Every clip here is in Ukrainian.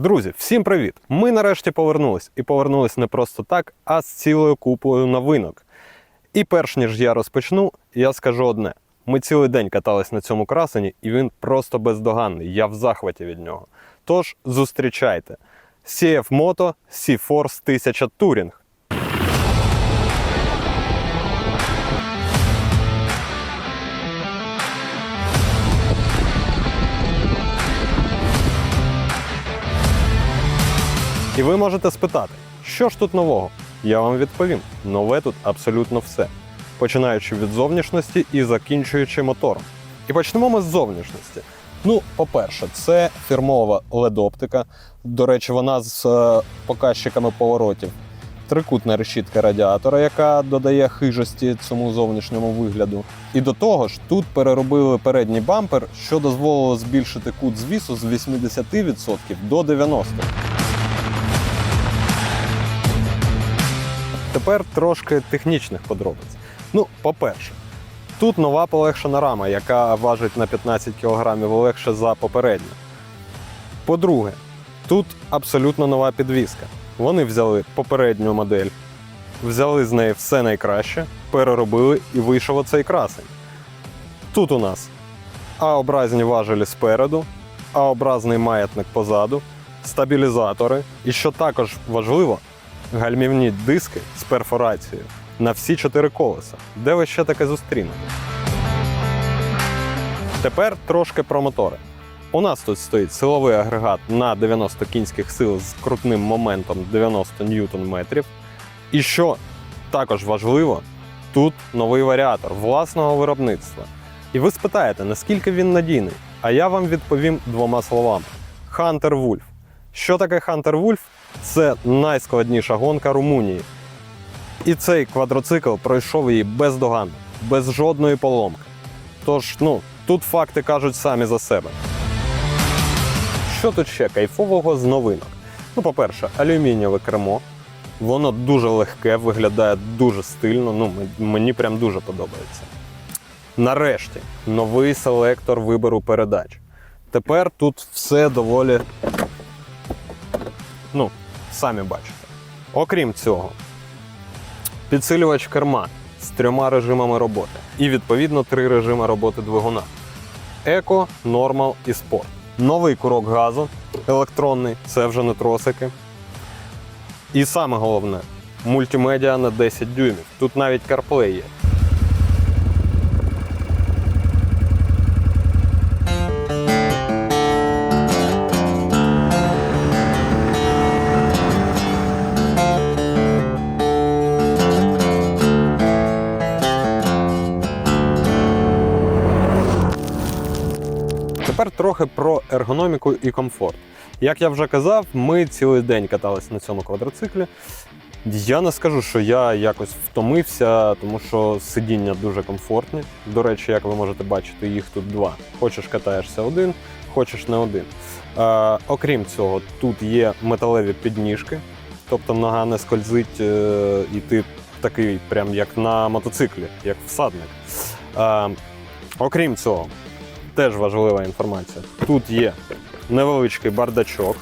Друзі, всім привіт! Ми нарешті повернулись. І повернулись не просто так, а з цілою купою новинок. І перш ніж я розпочну, я скажу одне: ми цілий день катались на цьому красені, і він просто бездоганний. Я в захваті від нього. Тож зустрічайте CF Moto C-Force 1000 Touring. І ви можете спитати, що ж тут нового? Я вам відповім: нове тут абсолютно все. Починаючи від зовнішності і закінчуючи мотором. І почнемо ми з зовнішності. Ну, по-перше, це фірмова LED-оптика. До речі, вона з е, показчиками поворотів. Трикутна решітка радіатора, яка додає хижості цьому зовнішньому вигляду. І до того ж, тут переробили передній бампер, що дозволило збільшити кут звісу з 80% до 90%. Тепер трошки технічних подробиць. Ну, по-перше, тут нова полегшена рама, яка важить на 15 кг легше за попередню. По-друге, тут абсолютно нова підвіска. Вони взяли попередню модель, взяли з неї все найкраще, переробили і вийшов оцей красень. Тут у нас А-образні важелі спереду, А-образний маятник позаду, стабілізатори. І що також важливо, гальмівні диски з перфорацією на всі чотири колеса. Де ви ще таке зустрінете? Тепер трошки про мотори. У нас тут стоїть силовий агрегат на 90 кінських сил з крутним моментом 90 ньютон-метрів. І що також важливо, тут новий варіатор власного виробництва. І ви спитаєте, наскільки він надійний? А я вам відповім двома словами: Hunter Wolf. Що таке Hunter Wolf? Це найскладніша гонка Румунії. І цей квадроцикл пройшов її бездоганно, без жодної поломки. Тож, ну, тут факти кажуть самі за себе. Що тут ще кайфового з новинок? Ну, по-перше, алюмінієве кермо. Воно дуже легке, виглядає дуже стильно. Ну, мені прям дуже подобається. Нарешті, новий селектор вибору передач. Тепер тут все доволі ну, самі бачите. Окрім цього, підсилювач керма з трьома режимами роботи. І відповідно три режими роботи двигуна: еко, нормал і спорт. Новий курок газу електронний, це вже не тросики. І саме головне мультимедіа на 10 дюймів. Тут навіть CarPlay є. Тепер трохи про ергономіку і комфорт. Як я вже казав, ми цілий день катались на цьому квадроциклі. Я не скажу, що я якось втомився, тому що сидіння дуже комфортні. До речі, як ви можете бачити, їх тут два. Хочеш катаєшся один, хочеш не один. Е, окрім цього, тут є металеві підніжки, тобто нога не скользить, е, і ти такий, прям як на мотоциклі, як всадник. Е, окрім цього, теж важлива інформація. Тут є невеличкий бардачок.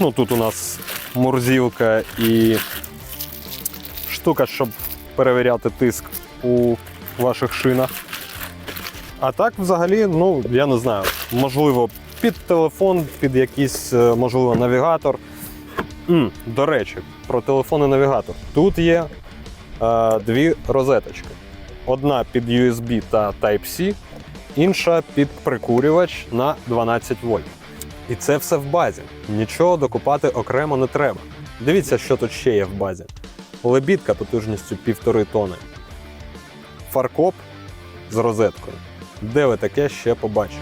Ну, тут у нас мурзілка і штука, щоб перевіряти тиск у ваших шинах. А так, взагалі, ну, я не знаю, можливо, під телефон, під якийсь, е, можливо, навігатор. М, до речі, про телефон і навігатор. Тут є е, дві розеточки. Одна під USB та Type-C, інша під прикурювач на 12 вольт. І це все в базі. Нічого докупати окремо не треба. Дивіться, що тут ще є в базі. Лебідка потужністю 1,5 тони. Фаркоп з розеткою. Де ви таке ще побачите?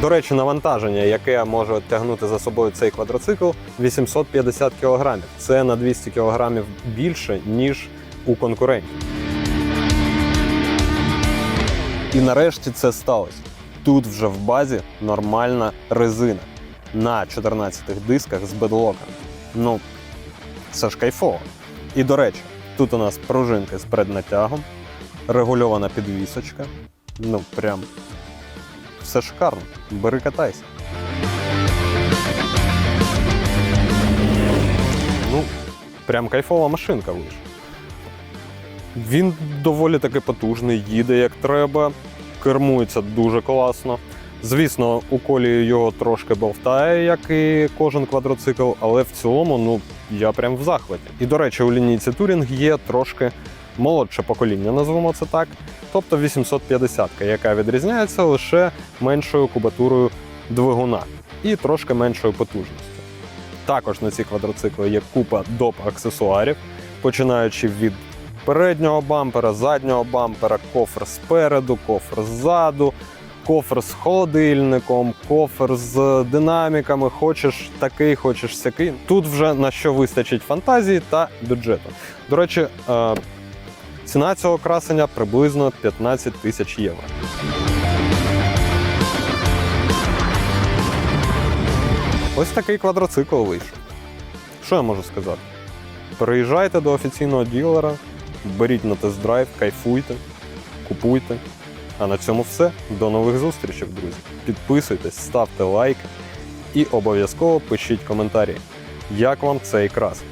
До речі, навантаження, яке може тягнути за собою цей квадроцикл, 850 кг. Це на 200 кг більше, ніж у конкурентів. І нарешті це сталося. Тут вже в базі нормальна резина на 14 дисках з бедлоком. Ну, це ж кайфово. І до речі, тут у нас пружинки з преднатягом, регульована підвісочка. Ну, прям все шикарно. Бери катайся. Ну, прям кайфова машинка вийшла. Він доволі таки потужний, їде як треба, кермується дуже класно. Звісно, у колії його трошки болтає, як і кожен квадроцикл, але в цілому, ну, я прям в захваті. І, до речі, у лінійці Touring є трошки молодше покоління, назвемо це так, тобто 850, ка яка відрізняється лише меншою кубатурою двигуна і трошки меншою потужністю. Також на ці квадроцикли є купа доп аксесуарів, починаючи від переднього бампера, заднього бампера, кофр спереду, кофр ззаду, кофр з холодильником, кофр з динаміками, хочеш такий, хочеш сякий. Тут вже на що вистачить фантазії та бюджету. До речі, е, ціна цього красення приблизно 15 тисяч євро. Ось такий квадроцикл вийшов. Що я можу сказати? Переїжджайте до офіційного ділера, беріть на тест-драйв, кайфуйте, купуйте. А на цьому все. До нових зустрічей, друзі. Підписуйтесь, ставте лайк і обов'язково пишіть коментарі, як вам цей крас.